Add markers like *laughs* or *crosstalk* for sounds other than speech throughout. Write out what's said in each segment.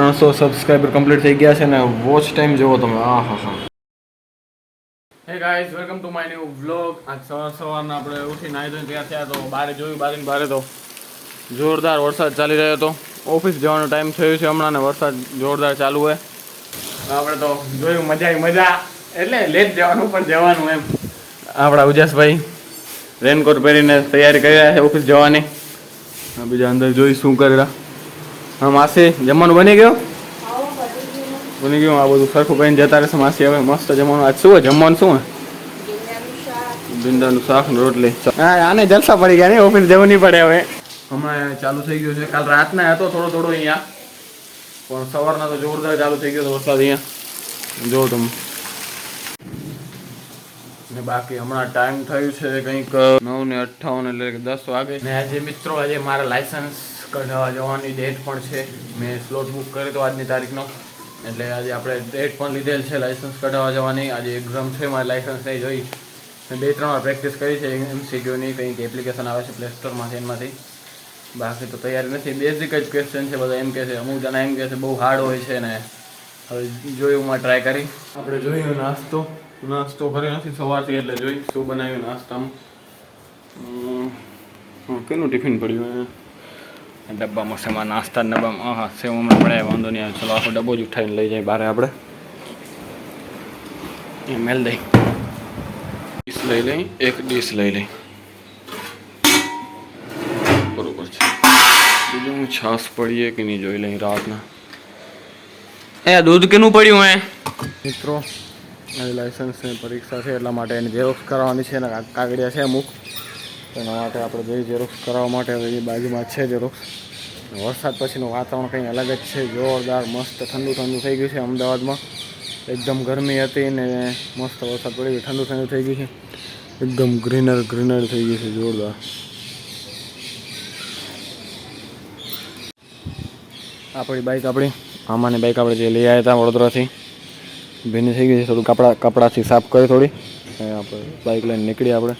ત્રણસો subscriber complete થઈ ગયા છે ને વોચ ટાઈમ જુઓ તમે. આ હા હા hey guys welcome to my new vlog આજ સવાર સવારના આપણે ઉઠી નાહી ધોઈને તૈયાર થયા તો બહાર જોયું બારીને બહાર તો જોરદાર વરસાદ ચાલી રહ્યો હતો. ઓફિસ જવાનો ટાઈમ થયો છે હમણાં ને વરસાદ જોરદાર ચાલુ હોય આપણે તો જોયું, મજા આવી મજા. એટલે લેટ જવાનું, પણ જવાનું એમ. આપણા ઉજાસભાઈ રેનકોટ પહેરીને તૈયારી કરી રહ્યા છે ઓફિસ જવાની. બીજા અંદર જોઈ શું કરેલા હા માસી જમવાનું બની ગયો? બની ગયું. આ બધું સરખું કહીને જતા રહેશે માસી. હવે મસ્ત જમવાનું. આજ શું હોય? જમવાનું શું ભીંડાનું શાક. ને રોટલી. હા આને જલસા પડી ગયા ને ઓફિસ જવું નહીં પડે હવે. હમણાં ચાલુ થઈ ગયું છે. કાલ રાતના હતો થોડો થોડો અહીંયા. પણ સવારના તો જોરદાર ચાલુ થઈ ગયો વરસાદ અહીંયા. જો તમે. ને બાકી હમણાં ટાઈમ થયું છે કંઈક નવ ને અઠ્ઠાવન એટલે દસ વાગે. ને આજે મિત્રો આજે મારા લાયસન્સ કઢાવવા જવાની ડેટ પણ છે. મેં સ્લોટ બુક કર્યો હતો આજની તારીખનો. એટલે આજે આપણે ડેટ પણ લીધેલ છે લાઇસન્સ કઢાવવા જવાની. આજે એક્ઝામ છે, મારે લાઇસન્સ નહીં જોઈ. મેં બે ત્રણ વાર પ્રેક્ટિસ કરી છે એમસીક્યુની કંઈક એપ્લિકેશન આવે છે પ્લે સ્ટોરમાંથી એમાંથી. બાકી તો તૈયારી નથી. બેઝિક જ ક્વેશ્ચન છે, બધા એમ કહે છે, અમુક જણા એમ કહે છે, બહુ હાર્ડ હોય છે ને. હવે જોયું માં ટ્રાય કરી. આપણે જોયું નાસ્તો. નાસ્તો કર્યો નથી સવારથી, એટલે જોઈ શું બનાવ્યું નાસ્તામાં. કેનું ટિફિન પડ્યું ડબ્બામાં સેમા નાસ્તા ડબ્બામાં. હા હા સેવ હમણાં પડે, વાંધો નહીં. આવે ચલો, આખો ડબ્બો જ ઉઠાવીને લઈ જાય બારે આપણે. એ મેલ દઈ. ડીશ લઈ લઈ, એક ડીશ લઈ લઈ. બરોબર છે. બીજું હું છાસ પડીએ કે નહીં જોઈ લઈ રાતના? એ, દૂધ કેનું પડ્યું હે? મિત્રો, મારી લાયસન્સની પરીક્ષા છે, એટલા માટે એની ઝેરોક્સ કરાવવાની છે કા- કાગળિયા છે અમુક. એના માટે આપણે જઈ ઝેરોક્ષ કરાવવા માટે, હવે એ બાજુમાં છે ઝેરોક્ષ વરસાદ પછીનું વાતાવરણ કંઈ અલગ જ છે. જોરદાર, મસ્ત, ઠંડુ ઠંડુ થઈ ગયું છે અમદાવાદમાં. એકદમ ગરમી હતી ને મસ્ત વરસાદ પડી ગયો ઠંડુ ઠંડુ થઈ ગયું છે. એકદમ ગ્રીનર ગ્રીનર થઈ ગયું છે, જોરદાર. આપણી બાઇક આપણી, આમાંની બાઇક આપણે જે લઈ આવ્યા હતા વડોદરાથી, ભીની થઈ ગઈ છે, થોડું કપડા કપડાથી સાફ કરી થોડી. આપણે બાઇક લઈને નીકળીએ આપણે.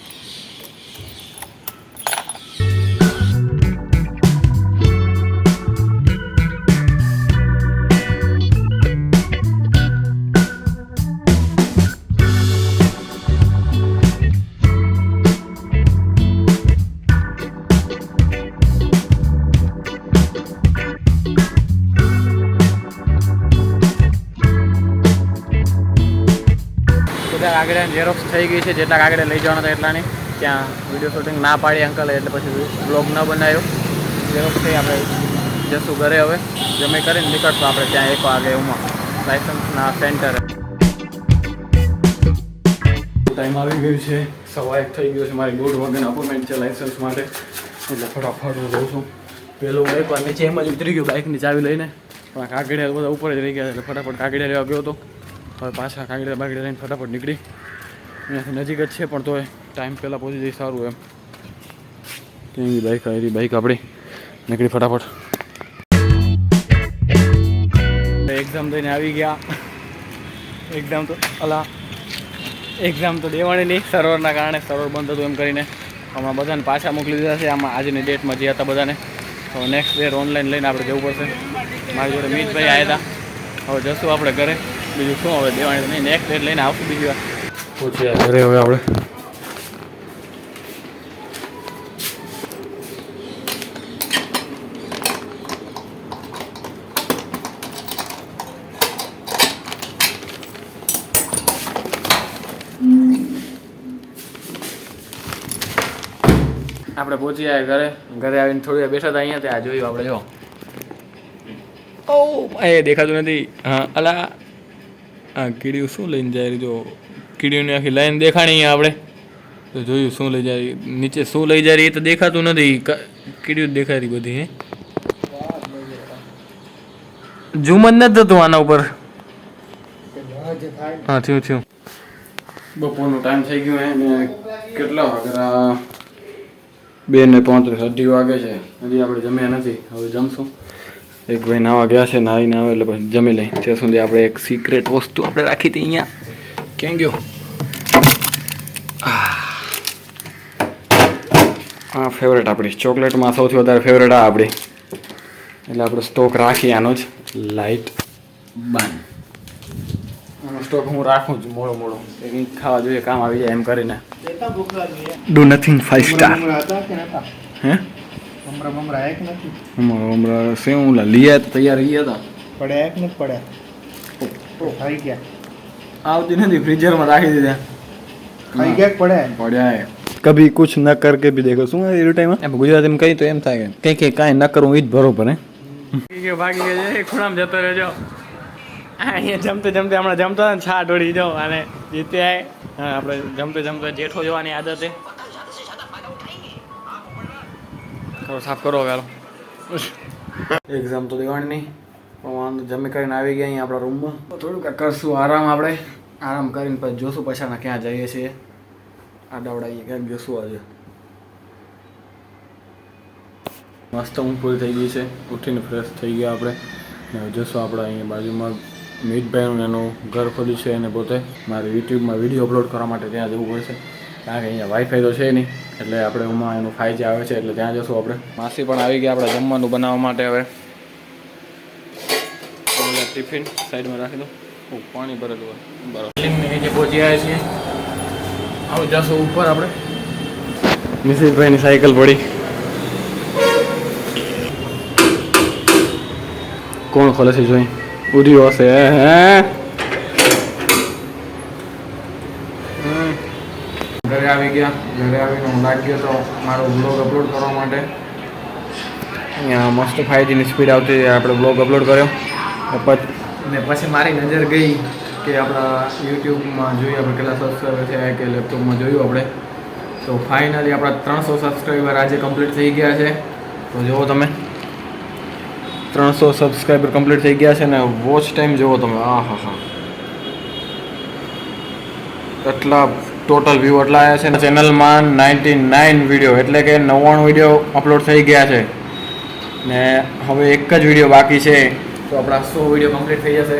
બધા કાગળિયા ઝેરોક્સ થઈ ગઈ છે, જેટલા આગળ લઈ જવાના હતા એટલાની, ત્યાં વીડિયો શૂટિંગ ના પાડી અંકલે એટલે પછી બ્લોગ ન બનાવ્યો. ઝેરોક્સ થઈ આપણે જશું ઘરે હવે. જમે કરીને નીકળશું આપણે ત્યાં એક વાગે એમાં લાયસન્સના સેન્ટરે ટાઈમ આવી ગયું છે. સવા એક થઈ ગયો છે. મારી ગુડ વાગ્યાની અપોઇન્ટમેન્ટ છે લાયસન્સ માટે. એટલે ફટાફટ હું જઉં છું. પહેલું હું એકવાર નીચે એમ જ ઉતરી ગયો બાઇકની ચાવી લઈને. પણ કાગડિયા બધા ઉપર જ રહી ગયા એટલે ફટાફટ કાગડિયા લેવા ગયો હતો. હવે પાછા કાગળિયા બાગડિયા લઈને ફટાફટ નીકળી. અહીંયાથી નજીક જ છે, પણ તોય ટાઈમ પહેલાં પહોંચી જઈ સારું એમ. કેવી બાઇક આવી બાઇક આપણી. નીકળી ફટાફટ. એક્ઝામ દઈને આવી ગયા. એક્ઝામ તો, અલા એક્ઝામ તો દેવાની નહીં. સર્વરના કારણે સર્વર બંધ હતું એમ કરીને. હમણાં બધાને પાછા મોકલી દીધા છે. આમાં આજની ડેટમાં જે હતા બધાને. હવે નેક્સ્ટ ડેટ ઓનલાઈન લઈને આપણે જવું પડશે. મારી જોડે મીતભાઈ આવ્યા હતા. હવે જશું આપણે ઘરે. બીજું શું હવે દેવાની નહીં નેક્સ્ટ ડેટ લઈને આવશું બીજી વાર. પહોંચ્યા ઘરે હવે આપણે. આપણે પહોંચી આવ્યા ઘરે. ઘરે આવીને થોડી બેઠા હતા અહીંયા ત્યાં જોયું આપણે જો. ઓ એ દેખાતું નથી. હા અલા આ કીડીયું શું લઈને જાય જો કીડીઓની આખી લાઈન દેખાણી આપણે. તો જોયું શું લઈ જાય? નીચે શું લઈ જાય એ તો દેખાતું નથી. કીડીયું દેખાય રહી બધી, હે? ઝૂમ જ નથી થતું આના ઉપર. હા, થયું થયું. બપોરનો ટાઈમ થઈ ગયો, હે, ને કેટલા વાગ્યા બે ને પાંત્રીસ, અઢી વાગે છે. હજી આપણે જમ્યા નથી. હવે જમશું. એક ભાઈ નાવા ગયા છે નાહીને આવે એટલે પછી જમી લઈ ત્યાં સુધી આપણે એક સિક્રેટ વસ્તુ આપણે રાખી હતી અહીંયા. ક્યાં ગયો? હા ફેવરેટ આપણી. ચોકલેટમાં સૌથી વધારે ફેવરેટ આ આપણી. એટલે આપણે સ્ટોક રાખીએ આનો જ. લાઈટ બન આનો સ્ટોક હું રાખું જ મોડો મોડો. એ કંઈક ખાવા જોઈએ કામ આવી જાય એમ કરીને. ડુ નથિંગ ફાઈવ સ્ટાર હે? મમરા હમણાં એક નથી. હમણાં હમણાં સેવ ઓલા લીયા તો તૈયાર ગયા હતા. પડ્યા એક નથી પડ્યા ખાઈ ગયા. આવતી નથી ફ્રીઝરમાં રાખી દીધા. ખાઈ ગયા પડે? પડ્યા પડ્યા કભી કુછ ન કરકે ભી દેખો. શું એ ટાઈમ એમ ગુજરાતીમાં કહી તો એમ થાય કે કંઈ કંઈ કાંઈ ન કરવું એ જ બરોબર હે ભાગી ગયો એ ખૂણામાં જતો રહેજો. અહીંયા જમતે જમતે હમણાં જમતો ને છા ઢોળી જાઓ અને જીતે હા આપણે જમતે જમતે જેઠો જોવાની આદત છે. કરો સાફ કરો હવે એક્ઝામ તો દેવાની નહીં, પણ વાંધો જમી કરીને આવી ગયા અહીંયા આપણા રૂમમાં થોડુંક કરશું, આરામ આપણે. આરામ કરીને પછી જોશું પછાના ક્યાં જઈએ છીએ. આડાવડાઈએ ક્યાંક જોશું આજે. મસ્ત ઊંઘ પૂરી થઈ ગઈ છે. ઉઠીને ફ્રેશ થઈ ગયા આપણે. જોશું આપણે અહીંયા બાજુમાં મીતભાઈનું એનું ઘર ખોલ્યું છે એને પોતે. મારે યુટ્યુબમાં વીડિયો અપલોડ કરવા માટે ત્યાં જવું પડશે. કારણ કે અહીંયા વાઈફાઈ તો છે નહીં. એટલે આપણે એમાં એનું જે આવે છે એટલે ત્યાં જશું આપણે. માસી પણ આવી ગયા આપણે જમવાનું બનાવવા માટે હવે. ટિફિન સાઈડમાં રાખી દો પાણી ભરેલું હોય. બરાબર. નીચે પહોંચી આવ્યા છીએ. આવું જશું ઉપર આપણે. મિસિસભાઈની સાયકલ પડી. કોણ ખોલે છે જોઈ? ઉડ્યો હશે હે. ઘરે આવી ગયા. ઘરે આવીને હું લાગ્યો તો મારો બ્લોગ અપલોડ કરવા માટે. અહીંયા મસ્ત ફાઈવજીની સ્પીડ આવતી આપણે બ્લોગ અપલોડ કર્યો. પછી ને પછી મારી નજર ગઈ કે આપણા યુટ્યુબમાં જોઈએ આપણે કેટલા સબસ્ક્રાઈબર થયા કે લેપટોપમાં જોયું આપણે. તો ફાઇનલી આપણા ત્રણસો સબસ્ક્રાઈબર આજે કમ્પ્લીટ થઈ ગયા છે. તો જુઓ તમે. ત્રણસો સબસ્ક્રાઈબર કમ્પ્લીટ થઈ ગયા છે ને વોચ ટાઈમ જુઓ તમે. આ હા હા એટલા ટોટલ વ્યૂ એટલા આવ્યા છે ચેનલમાં નાઇન્ટી નાઇન વીડિયો એટલે કે નવ્વાણું વીડિયો અપલોડ થઈ ગયા છે. ને હવે એક જ વીડિયો બાકી છે, તો આપણા સો વીડિયો કમ્પ્લીટ થઈ જશે.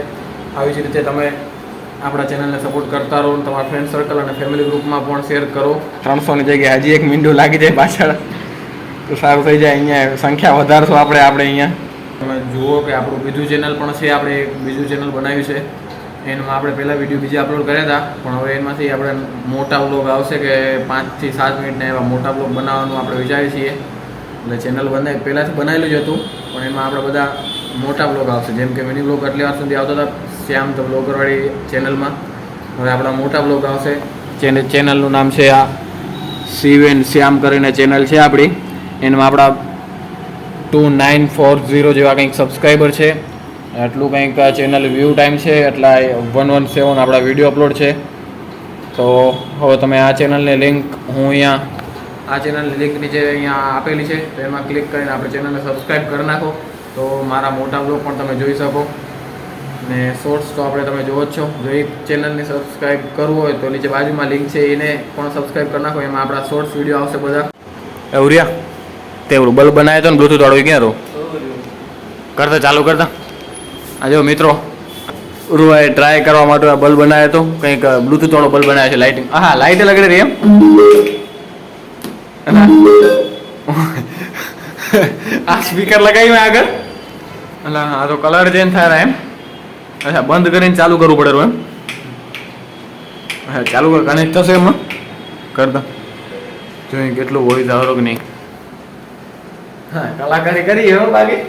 આવી જ રીતે તમે આપણા ચેનલને સપોર્ટ કરતા રહો તમારા ફ્રેન્ડ સર્કલ અને ફેમિલી ગ્રુપમાં પણ શેર કરો. ત્રણસોની જગ્યાએ હજી એક મીંડું લાગી જાય પાછળ. તો સારું થઈ જાય અહીંયા, સંખ્યા વધારશો આપણે આપણે અહીંયા. તમે જુઓ કે આપણું બીજું ચેનલ પણ છે, આપણે બીજું ચેનલ બનાવ્યું છે. એમાં આપણે પહેલાં વીડિયો બીજા અપલોડ કર્યા હતા. પણ હવે એમાંથી આપણે મોટા વ્લોગ આવશે કે પાંચથી સાત મિનિટના એવા મોટા બ્લોગ બનાવવાનું આપણે વિચારીએ છીએ. એટલે ચેનલ બનાવી પહેલાંથી બનાવેલું જ હતું, પણ એમાં આપણે બધા મોટા બ્લોગ આવશે. જેમ કે મિની બ્લોગ આટલી વાર સુધી આવતા હતા, શ્યામ ધ બ્લોગરવાળી ચેનલમાં હવે આપણા મોટા વ્લોગ આવશે. જેને ચેનલનું નામ છે આ શિવેન શ્યામ કરીને ચેનલ છે આપણી. એમાં આપણા ટુ નાઇન ફોર ઝીરો જેવા કંઈક સબસ્ક્રાઈબર છે. એટલું કંઈક ચેનલ વ્યૂ ટાઈમ છે એટલા વન વન સેવન આપણા વીડિયો અપલોડ છે. તો હવે તમે આ ચેનલની લિંક હું અહીંયા આ ચેનલની લિંક નીચે અહીંયા આપેલી છે તો એમાં ક્લિક કરીને આપણે ચેનલને સબસ્ક્રાઈબ કરી નાખો. તો મારા મોટા બ્લોગ પણ તમે જોઈ શકો. ને શોર્ટ્સ તો આપણે તમે જોવો જ છો. જો એ ચેનલને સબસ્ક્રાઈબ કરવું હોય તો નીચે બાજુમાં લિંક છે એને પણ સબસ્ક્રાઈબ કરી નાખો. એમાં આપણા શોર્ટ્સ વીડિયો આવશે બધા. એવરિયા તે બલ્બ બનાવ્યો હતો ને બ્લૂટૂથ વાળો ક્યાં રહો કરતા ચાલુ કરતા આ જો મિત્રો ઉરુઆએ ટ્રાય કરવા માટે આ બલ્બ બનાવ્યો હતો. કંઈક બ્લુટૂથ વાળો બલ્બ બનાવ્યો છે લાઇટિંગ હા લાઇટ લગાડી રહી એમ. આ *laughs* સ્પીકર લગાવ્યું આગળ. એટલે આ તો કલર ચેન્જ થાય એમ. અચ્છા, બંધ કરીને ચાલુ કરવું પડે એમ. હા ચાલુ કર કનેક્ટ થશે એમાં કરતા જોઈએ કેટલું હોય ધારો કે નહીં. હા, કલાકારી કરી હવે બાકી.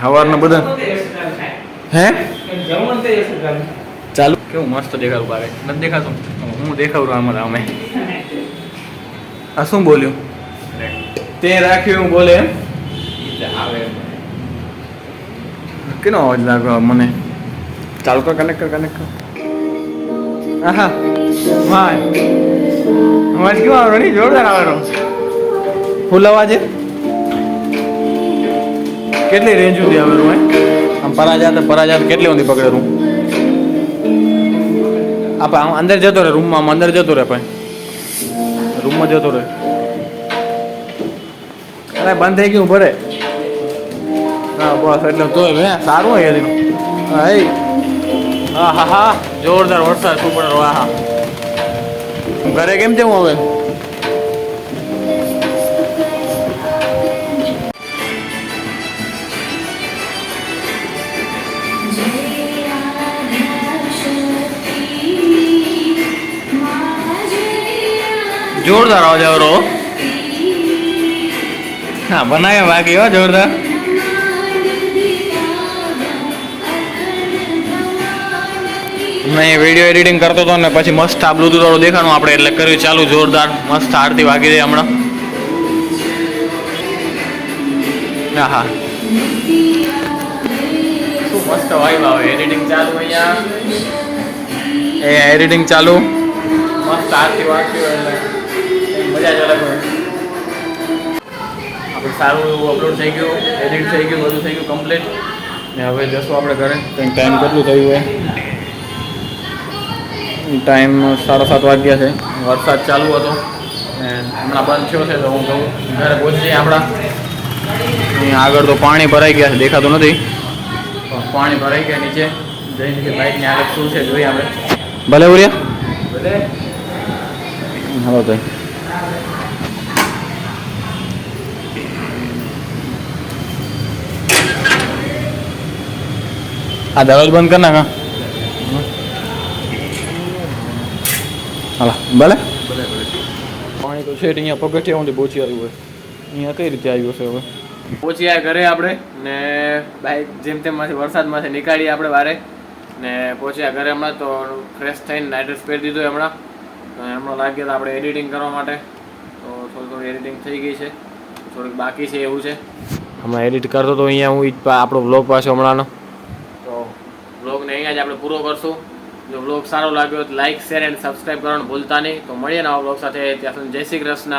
સવારના બધા. હે? ચાલુ. કેવું મસ્ત દેખાતું બારે. નથી દેખાતું? હું દેખાવું આમાં અમે આ શું બોલ્યું? તે રાખ્યું હું બોલે એમ? કેનો અવાજ લાગ્યો મને? ચાલુ કર કનેક્ટ કર કનેક્ટ કર. આહા. હા અવાજ કેવો આવ્યો નહીં જોરદાર આવવાનો ફૂલ અવાજે કેટલી રેન્જ સુધી આવે રૂમ આમ પરાજાત પરાજાત કેટલી સુધી પકડે રૂમ આપણે આમ અંદર જતો રહે રૂમમાં આમ અંદર જતો રહે ભાઈ. રૂમમાં જતો રહે. અરે બંધ થઈ ગયું ભરે. હા બસ એટલે તો હે સારું હોય એનું. હા હા. હા જોરદાર વરસાદ શું પડે હા હા ઘરે કેમ જવું હવે? જોરદાર અવાજ આવરો હા બનાવ્યા બાકી હો, જોરદાર. મેં વીડિયો એડિટિંગ કરતો હતો ને પછી મસ્ત આ બ્લુટૂથ થોડું દેખાણું આપણે એટલે કર્યું ચાલુ જોરદાર. મસ્ત આરતી વાગી રહી હમણાં. હા હા. મસ્ત વાઈબ આવે. એડિટિંગ ચાલુ અહીંયા. એ એડિટિંગ ચાલુ. મસ્ત આરતી વાગતી એટલે મજા જ અલગ હોય. આપણે સારું એવું અપલોડ થઈ ગયું એડિટ થઈ ગયું બધું થઈ ગયું કમ્પ્લીટ ને હવે જશું આપણે ઘરે. કંઈક ટાઈમ કેટલું થયું હોય? ટાઈમ સાડા સાત વાગ્યા છે. વરસાદ ચાલુ હતો. ને હમણાં બંધ થયો છે તો હું કહું ઘરે પહોંચી આપણા. આગળ તો પાણી ભરાઈ ગયા છે દેખાતું નથી. પાણી ભરાઈ ગયા નીચે. જઈને કે બાઇકની આગળ શું છે જોઈએ આપણે. ભલે ઉર્યા. ભલે. હાલો તો. આ દરવાજો બંધ કર નાખા. હાલા, ભલે. પાણી તો છે અહીંયા પગથિયા સુધી પહોંચી આવ્યું હોય. અહીંયા કઈ રીતે આવ્યું છે હવે? પહોંચી આવ્યા ઘરે આપણે ને બાઇક જેમ તેમ માંથી વરસાદમાંથી નીકાળી આપણે વારે. ને પહોંચ્યા ઘરે હમણાં તો ફ્રેશ થઈને નાઇટ ડ્રેસ પહેરી દીધો હમણાં. હમણાં લાગ્યા હતા આપણે એડિટિંગ કરવા માટે. તો થોડી થોડી એડિટિંગ થઈ ગઈ છે. થોડીક બાકી છે એવું છે. હમણાં એડિટ કરતો તો અહીંયા હું જ આપણો બ્લોગ પાછો હમણાંનો. તો બ્લોગને અહીંયા જ આપણે પૂરો કરશું. જો બ્લોગ સારો લાગ્યો તો લાઇક શેર એન્ડ સબસ્ક્રાઈબ કરવાનું ભૂલતા નહીં. તો મળીએ નવા બ્લોગ સાથે. ત્યાં સુધી જય શ્રી કૃષ્ણ.